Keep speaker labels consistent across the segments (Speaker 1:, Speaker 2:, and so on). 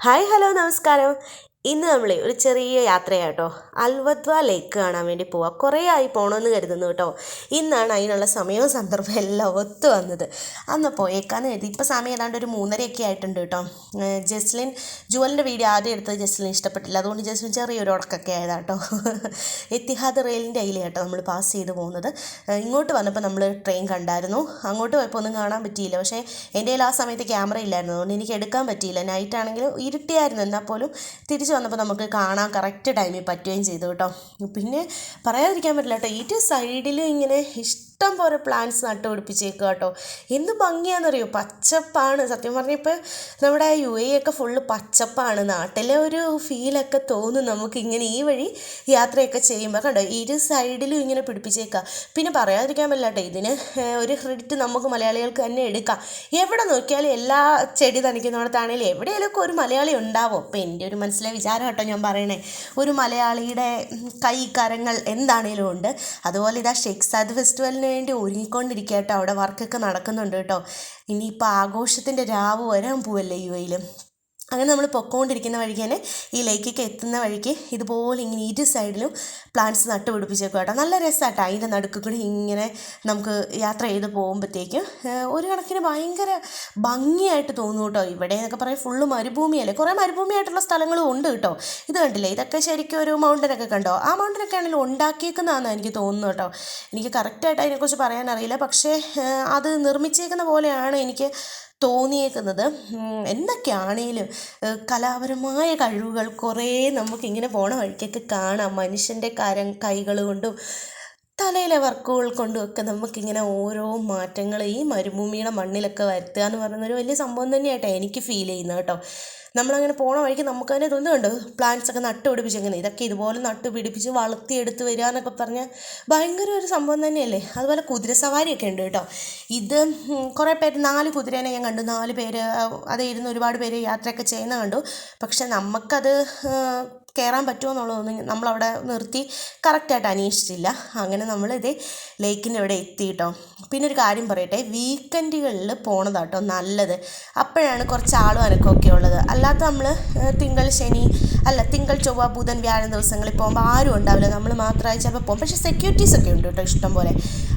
Speaker 1: Hi hello നമസ്കാരം ഇന്ന് നമ്മൾ ഒരു ചെറിയ യാത്രയാട്ടോ. അൽവദ്വ ലേക്ക് കാണാൻ വേണ്ടി പോവാം. കുറേ ആയി പോകണമെന്ന് കരുതുന്നു കേട്ടോ. ഇന്നാണ് അതിനുള്ള സമയവും സന്ദർഭവും എല്ലാം ഒത്തു വന്നത്. അന്ന് പോയേക്കാന്ന് കരുതി. ഇപ്പോൾ സമയം ഏതാണ്ട് ഒരു മൂന്നരയൊക്കെ ആയിട്ടുണ്ട് കേട്ടോ. ജസ്ലിൻ ജുവലിന്റെ വീഡിയോ ആദ്യം എടുത്തത് ജസ്ലിൻ ഇഷ്ടപ്പെട്ടില്ല. അതുകൊണ്ട് ജസ്ലിൻ ചെറിയൊരു ഉടക്കൊക്കെ ആയതാട്ടോ എത്തിഹാദ് റെയിലിന്റെ അതിലെ കേട്ടോ നമ്മൾ പാസ് ചെയ്ത് പോകുന്നത് ഇങ്ങോട്ട് വന്നപ്പോൾ നമ്മൾ ട്രെയിൻ കണ്ടായിരുന്നു. അങ്ങോട്ട് പോയപ്പോൾ ഒന്നും കാണാൻ പറ്റിയില്ല. പക്ഷേ എന്റെ കയ്യിൽ ആ സമയത്ത് ക്യാമറ ഇല്ലായിരുന്നു. അതുകൊണ്ട് എനിക്ക് എടുക്കാൻ പറ്റിയില്ല. നൈറ്റ് ആണെങ്കിലും ഇരുട്ടിയായിരുന്നു. എന്നാൽ പോലും തിരിച്ച് വന്നപ്പോൾ നമുക്ക് കാണാൻ കറക്റ്റ് ടൈമിൽ പറ്റുകയും ചെയ്തു കേട്ടോ. പിന്നെ പറയാതിരിക്കാൻ പറ്റില്ല കേട്ടോ. ഈ സൈഡിൽ ഇങ്ങനെ ഇഷ്ടം പോലെ പ്ലാന്റ്സ് നട്ടുപിടിപ്പിച്ചേക്കുക കേട്ടോ. എന്ത് ഭംഗിയാണെന്നറിയോ? പച്ചപ്പാണ്. സത്യം പറഞ്ഞപ്പോൾ നമ്മുടെ യു എ ഒക്കെ ഫുള്ള് പച്ചപ്പാണ്. നാട്ടിലെ ഒരു ഫീലൊക്കെ തോന്നും നമുക്ക് ഇങ്ങനെ ഈ വഴി യാത്രയൊക്കെ ചെയ്യുമ്പോൾ കണ്ടോ? ഇരു സൈഡിലും ഇങ്ങനെ പിടിപ്പിച്ചേക്കുക പിന്നെ പറയാതിരിക്കാൻ പറ്റില്ല ഇതിന് ഒരു ക്രെഡിറ്റ് നമുക്ക് മലയാളികൾക്ക് തന്നെ എടുക്കാം. എവിടെ നോക്കിയാലും എല്ലാ ചെടി തനിക്കുന്നിടത്താണെങ്കിലും എവിടെയെങ്കിലുമൊക്കെ ഒരു മലയാളി ഉണ്ടാവും. അപ്പോൾ എന്റെ ഒരു മനസ്സിലെ വിചാരം കേട്ടോ ഞാൻ പറയണേ. ഒരു മലയാളിയുടെ കൈ കരങ്ങൾ എന്താണേലും ഉണ്ട്. അതുപോലെ ഇതാ ഷെക്സാദ് ഫെസ്റ്റിവലിന് വേണ്ടി ഒരുങ്ങിക്കൊണ്ടിരിക്കുക കേട്ടോ അവിടെ വർക്കൊക്കെ നടക്കുന്നുണ്ട് കേട്ടോ. ഇനിയിപ്പോൾ ആഘോഷത്തിന്റെ രാവ് വരാൻ പോവല്ലേ യു എയിലും അങ്ങനെ നമ്മൾ പൊക്കോണ്ടിരിക്കുന്ന വഴിക്ക് തന്നെ ഈ ലേക്കൊക്കെ എത്തുന്ന വഴിക്ക് ഇതുപോലെ ഇങ്ങനെ ഇരു സൈഡിലും പ്ലാന്റ്സ് നട്ടുപിടിപ്പിച്ചേക്കും കേട്ടോ. നല്ല രസമാട്ടോ അതിന്റെ നടുക്ക് കൂടി ഇങ്ങനെ നമുക്ക് യാത്ര ചെയ്ത് പോകുമ്പോഴത്തേക്കും ഒരു കണക്കിന് ഭയങ്കര ഭംഗിയായിട്ട് തോന്നും കേട്ടോ. ഇവിടെ എന്നൊക്കെ പറയും ഫുള്ള് മരുഭൂമിയല്ലേ കുറേ മരുഭൂമിയായിട്ടുള്ള സ്ഥലങ്ങളും ഉണ്ട് കേട്ടോ. ഇത് കണ്ടില്ലേ? ഇതൊക്കെ ശരിക്കും ഒരു മൗണ്ടനൊക്കെ കണ്ടോ? ആ മൗണ്ടനൊക്കെ ആണെങ്കിലും ഉണ്ടാക്കിയേക്കുന്നതാണെന്ന് എനിക്ക് തോന്നുന്നു കേട്ടോ. എനിക്ക് കറക്റ്റായിട്ട് അതിനെക്കുറിച്ച് പറയാനറിയില്ല പക്ഷേ അത് നിർമ്മിച്ചേക്കുന്ന പോലെയാണ് എനിക്ക് തോന്നിയേക്കുന്നത്. എന്തൊക്കെയാണേലും കലാപരമായ കഴിവുകൾ കുറേ നമുക്കിങ്ങനെ പോണ വഴിക്കൊക്കെ കാണാം. മനുഷ്യന്റെ കരം കൈകൾ കൊണ്ടും തലയിലെ വർക്കുകൾ കൊണ്ടും ഒക്കെ നമുക്കിങ്ങനെ ഓരോ മാറ്റങ്ങൾ ഈ മരുഭൂമിയുടെ മണ്ണിലൊക്കെ വരുത്തുക എന്ന് പറയുന്നൊരു വലിയ സംഭവം തന്നെയായിട്ടാണ് എനിക്ക് ഫീൽ ചെയ്യുന്നത് കേട്ടോ. നമ്മളങ്ങനെ പോണ വഴിക്ക് നമുക്ക് തന്നെ തോന്നുന്നുണ്ട് പ്ലാന്റ്സ് ഒക്കെ നട്ടുപിടിപ്പിച്ച് എങ്ങനെ ഇതൊക്കെ ഇതുപോലെ നട്ടുപിടിപ്പിച്ച് വളർത്തിയെടുത്ത് വരിക എന്നൊക്കെ പറഞ്ഞാൽ ഭയങ്കര ഒരു സംഭവം തന്നെയല്ലേ? അതുപോലെ കുതിര കുതിരസവാരിയൊക്കെ ഉണ്ട് കേട്ടോ. ഇത് കുറേ പേര് നാല് കുതിരേനെ ഞാൻ കണ്ടു. നാല് പേര് അതേ ഇരുന്ന് ഒരുപാട് പേര് യാത്രയൊക്കെ ചെയ്യുന്ന കണ്ടു. പക്ഷെ നമുക്കത് കയറാൻ പറ്റുമോ എന്നുള്ളതൊന്നും നമ്മളവിടെ നിർത്തി കറക്റ്റായിട്ട് അന്വേഷിച്ചില്ല അങ്ങനെ നമ്മൾ ഇതേ ലേക്കിന്റെ അവിടെ എത്തി കേട്ടോ പിന്നെ ഒരു കാര്യം പറയട്ടെ വീക്കെൻഡുകളിൽ പോണതാട്ടോ നല്ലത്. അപ്പോഴാണ് കുറച്ച് ആളും അനക്കമൊക്കെ ഉള്ളത്. അല്ലാത്ത നമ്മൾ തിങ്കൾ ശനി അല്ല തിങ്കൾ ചൊവ്വ ബുധൻ വ്യാഴം ദിവസങ്ങളിൽ പോകുമ്പോൾ ആരും ഉണ്ടാവില്ല. നമ്മൾ മാത്രമായി ചിലപ്പോൾ പോകും. പക്ഷേ സെക്യൂരിറ്റീസ് ഒക്കെ ഉണ്ട് കേട്ടോ ഇഷ്ടം പോലെ.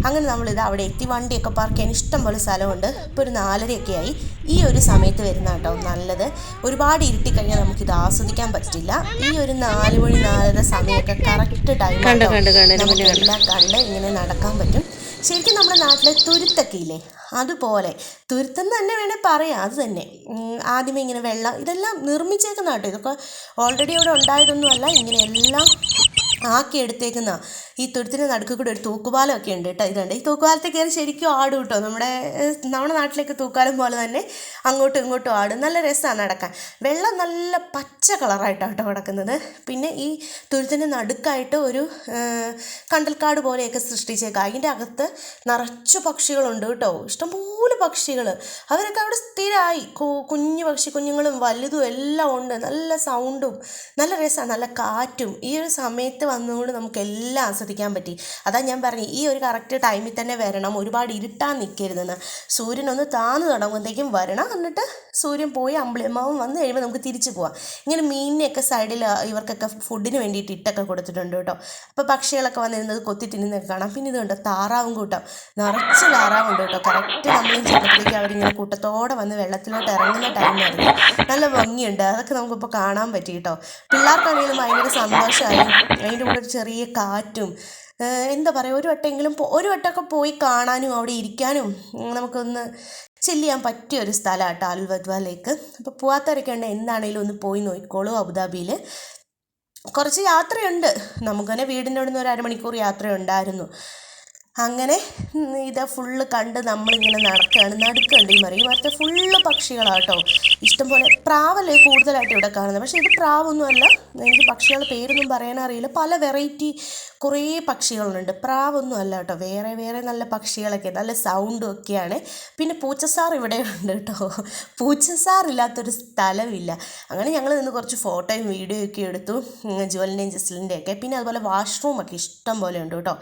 Speaker 1: അങ്ങനെ നമ്മളിത് അവിടെ എത്തി വണ്ടിയൊക്കെ പാർക്ക് ചെയ്യാൻ ഇഷ്ടം പോലെ സ്ഥലമുണ്ട്. ഇപ്പോൾ ഒരു നാലരയൊക്കെ ആയി ഈ ഒരു സമയത്ത് വരുന്ന കേട്ടോ നല്ലത്. ഒരുപാട് ഇരുട്ടി കഴിഞ്ഞാൽ നമുക്കിത് ആസ്വദിക്കാൻ പറ്റില്ല. ഈ നാല് മണി നാലര സമയമൊക്കെ കറക്റ്റ് ടൈം
Speaker 2: കണ്ട് കണ്ട് കണ്ട്
Speaker 1: എല്ലാം കണ്ട് ഇങ്ങനെ നടക്കാൻ പറ്റും. ശരിക്കും നമ്മുടെ നാട്ടിലെ തുരുത്തൊക്കെ ഇല്ലേ? അതുപോലെ. തുരുത്തം തന്നെ വേണേൽ പറയാം. അത് തന്നെ. ആദ്യമേ ഇങ്ങനെ വെള്ളം ഇതെല്ലാം നിർമ്മിച്ചേക്കുന്ന കേട്ടോ ഇതൊക്കെ ഓൾറെഡി അവിടെ ഉണ്ടായതൊന്നുമല്ല. ഇങ്ങനെ എല്ലാം ആക്കിയെടുത്തേക്കുന്ന ഈ തുരുത്തിന് നടുക്ക് കൂടെ ഒരു തൂക്കുപാലമൊക്കെ ഉണ്ട് കേട്ടോ. ഇതുണ്ട്. ഈ തൂക്കുപാലത്തെ കയറി ശരിക്കും ആടും കേട്ടോ. നമ്മുടെ നമ്മുടെ നാട്ടിലേക്ക് തൂക്കാലം പോലെ തന്നെ അങ്ങോട്ടും ഇങ്ങോട്ടും ആടും. നല്ല രസമാണ് നടക്കാൻ. വെള്ളം നല്ല പച്ച കളറായിട്ടാണ് കേട്ടോ കിടക്കുന്നത്. പിന്നെ ഈ തുരുത്തിന് നടുക്കായിട്ട് ഒരു കണ്ടൽക്കാട് പോലെയൊക്കെ സൃഷ്ടിച്ചേക്കാം. അതിന്റെ അകത്ത് നിറച്ചു പക്ഷികളുണ്ട് കേട്ടോ. ഇഷ്ടംപോലെ പക്ഷികൾ അവരൊക്കെ അവിടെ സ്ഥിരമായി. കുഞ്ഞു പക്ഷി കുഞ്ഞുങ്ങളും വലുതും എല്ലാം ഉണ്ട്. നല്ല സൗണ്ടും നല്ല രസമാണ്. നല്ല കാറ്റും. ഈ ഒരു സമയത്ത് വന്നുകൊണ്ട് നമുക്ക് എല്ലാം ആസ്വദിക്കാൻ പറ്റി. അതാ ഞാൻ പറഞ്ഞു ഈ ഒരു കറക്റ്റ് ടൈമിൽ തന്നെ വരണം ഒരുപാട് ഇരുട്ടാൻ നിൽക്കരുതെന്ന് സൂര്യനൊന്ന് താന്ന് തുടങ്ങുമ്പോഴത്തേക്കും വരണം എന്നിട്ട് സൂര്യൻ പോയി അമ്പിളിയമ്മാവും വന്ന് കഴിയുമ്പോൾ നമുക്ക് തിരിച്ചു പോവാം. ഇങ്ങനെ മീനിനെയൊക്കെ സൈഡിൽ ഇവർക്കൊക്കെ ഫുഡിന് വേണ്ടിയിട്ട് ഇട്ടൊക്കെ കൊടുത്തിട്ടുണ്ട് കേട്ടോ. അപ്പോൾ പക്ഷികളൊക്കെ വന്നിരുന്നത് കൊത്തി തിന്നുന്നൊക്കെ കാണാം. പിന്നെ ഇത് കണ്ടോ താറാവും കൂട്ടം. നിറച്ച് താറാവുണ്ട് കേട്ടോ. കറക്റ്റ് നമ്മൾ ചെന്നപ്പോഴത്തേക്ക് അവരിങ്ങനെ കൂട്ടത്തോടെ വന്ന് വെള്ളത്തിലോട്ട് ഇറങ്ങുന്ന ടൈമായിരുന്നു നല്ല ഭംഗിയുണ്ട്. അതൊക്കെ നമുക്കിപ്പോൾ കാണാൻ പറ്റി കേട്ടോ. പിള്ളേർക്കാണെങ്കിലും ഭയങ്കര സന്തോഷമായി അതിന്റെ കൂടെ ഒരു ചെറിയ കാറ്റും എന്താ പറയുക ഒരു വട്ടമെങ്കിലും ഒരു വട്ടമൊക്കെ പോയി കാണാനും അവിടെ ഇരിക്കാനും നമുക്കൊന്ന് ചില്ല് ചെയ്യാൻ പറ്റിയ ഒരു സ്ഥലമാണ് കേട്ടോ ലേക്ക് അപ്പോൾ പോവാത്തവരൊക്കെ ഉണ്ട് എന്താണേലും ഒന്ന് പോയി നോക്കിക്കോളൂ അബുദാബിയിൽ. കുറച്ച് യാത്രയുണ്ട്. നമുക്ക് തന്നെ വീടിന്റെ അവിടെ നിന്ന് ഒരു അരമണിക്കൂർ യാത്രയുണ്ടായിരുന്നു. അങ്ങനെ ഇതാ ഫുള്ള് കണ്ട് നമ്മളിങ്ങനെ നടക്കുകയാണ് നടുക്കുണ്ട് ഈ മരം. ഈ ഫുള്ള് പക്ഷികളാട്ടോ. ഇഷ്ടംപോലെ പ്രാവല്ലേ കൂടുതലായിട്ട് ഇവിടെ കാണുന്നത്. പക്ഷേ ഇത് പ്രാവൊന്നുമല്ല. എനിക്ക് പക്ഷികളുടെ പേരൊന്നും പറയാനറിയില്ല പല വെറൈറ്റി കുറേ പക്ഷികളുണ്ട്. പ്രാവൊന്നും അല്ല കേട്ടോ. വേറെ വേറെ നല്ല പക്ഷികളൊക്കെ നല്ല സൗണ്ടും ഒക്കെയാണ്. പിന്നെ പൂച്ചസാർ ഇവിടെ ഉണ്ട് കേട്ടോ. പൂച്ചസാർ ഇല്ലാത്തൊരു സ്ഥലമില്ല. അങ്ങനെ ഞങ്ങൾ നിന്ന് കുറച്ച് ഫോട്ടോയും വീഡിയോയും ഒക്കെ എടുത്തു. ജുവലിന്റെയും ജസ്ലിന്റെയും ഒക്കെ. പിന്നെ അതുപോലെ വാഷ്റൂമൊക്കെ ഇഷ്ടം പോലെ ഉണ്ട് കേട്ടോ.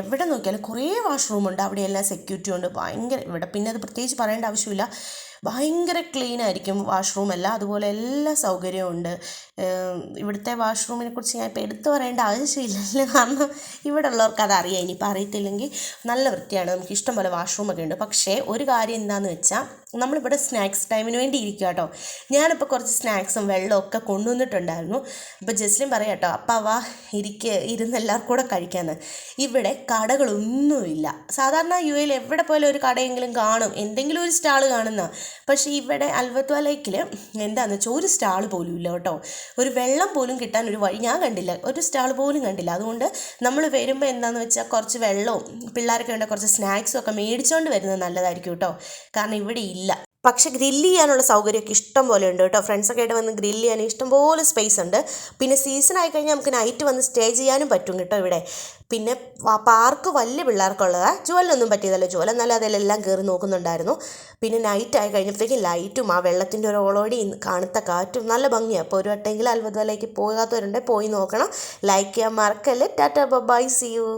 Speaker 1: എവിടെ നോക്കിയാലും കുറേ വാഷ്റൂമുണ്ട് അവിടെയെല്ലാം സെക്യൂരിറ്റി ഉണ്ട്. ഭയങ്കര ഇവിടെ പിന്നെ അത് പ്രത്യേകിച്ച് പറയേണ്ട ആവശ്യമില്ല. ഭയങ്കര ക്ലീൻ ആയിരിക്കും വാഷ്റൂം എല്ലാം. അതുപോലെ എല്ലാ സൗകര്യവും ഉണ്ട്. ഇവിടുത്തെ വാഷ്റൂമിനെ കുറിച്ച് ഞാൻ ഇപ്പോൾ എടുത്തു പറയേണ്ട ആവശ്യമില്ലല്ലോ. കാരണം ഇവിടെ ഉള്ളവർക്ക് അത് അറിയാം. ഇനിയിപ്പോൾ അറിയത്തില്ലെങ്കിൽ നല്ല വൃത്തിയാണ്. നമുക്ക് ഇഷ്ടം പോലെ വാഷ്റൂമൊക്കെ ഉണ്ട്. പക്ഷേ ഒരു കാര്യം എന്താണെന്ന് വെച്ചാൽ നമ്മളിവിടെ സ്നാക്സ് ടൈമിന് വേണ്ടി ഇരിക്കുക കേട്ടോ. ഞാനിപ്പോൾ കുറച്ച് സ്നാക്സും വെള്ളവും ഒക്കെ കൊണ്ടുവന്നിട്ടുണ്ടായിരുന്നു. ഇപ്പോൾ ജസ്ലിൻ പറയാം കേട്ടോ അപ്പം വാ ഇരിക്ക് ഇരുന്ന് എല്ലാവർക്കും കൂടെ കഴിക്കാമെന്ന് ഇവിടെ കടകളൊന്നുമില്ല. സാധാരണ യു എയിൽ എവിടെ പോയാലും ഒരു കടയെങ്കിലും കാണും. എന്തെങ്കിലും ഒരു സ്റ്റാൾ കാണുന്ന. പക്ഷേ ഇവിടെ അൽവത്വ എന്താണെന്ന് വെച്ചാൽ ഒരു സ്റ്റാൾ പോലും ഇല്ല കേട്ടോ. ഒരു വെള്ളം പോലും കിട്ടാൻ ഒരു വഴി ഞാൻ കണ്ടില്ല. ഒരു സ്റ്റാൾ പോലും കണ്ടില്ല. അതുകൊണ്ട് നമ്മൾ വരുമ്പോൾ എന്താണെന്ന് വെച്ചാൽ കുറച്ച് വെള്ളവും പിള്ളേർക്ക് വേണ്ട കുറച്ച് സ്നാക്സും ഒക്കെ മേടിച്ചുകൊണ്ട് വരുന്നത് നല്ലതായിരിക്കും കേട്ടോ. കാരണം ഇവിടെ ഇല്ല. പക്ഷെ ഗ്രില്ല് ചെയ്യാനുള്ള സൗകര്യമൊക്കെ ഇഷ്ടം പോലെ ഉണ്ട് കേട്ടോ. ഫ്രണ്ട്സൊക്കെ ആയിട്ട് വന്ന് ഗ്രില്ല് ചെയ്യാൻ ഇഷ്ടംപോലെ സ്പേസ് ഉണ്ട്. പിന്നെ സീസൺ ആയി കഴിഞ്ഞാൽ നമുക്ക് നൈറ്റ് വന്ന് സ്റ്റേ ചെയ്യാനും പറ്റും കേട്ടോ ഇവിടെ. പിന്നെ പാർക്ക് വലിയ പിള്ളേർക്കുള്ളതാണ് ജുവലിനൊന്നും പറ്റിയതല്ല. ജുവൽ എന്നാലും അതിലെല്ലാം കയറി നോക്കുന്നുണ്ടായിരുന്നു. പിന്നെ നൈറ്റ് ആയി കഴിഞ്ഞപ്പോഴത്തേക്കും ലൈറ്റും ആ വെള്ളത്തിന്റെ ഒരു ഓളോടി കാണുത്ത കാറ്റും നല്ല ഭംഗിയാണ് അപ്പോൾ ഒരു വട്ടെങ്കിലും അത്ഭുതത്തിലേക്ക് പോകാത്തവരുണ്ടെങ്കിൽ പോയി നോക്കണം. ലൈക്ക് ചെയ്യാൻ മറക്കല്ലേ. Tata bye C U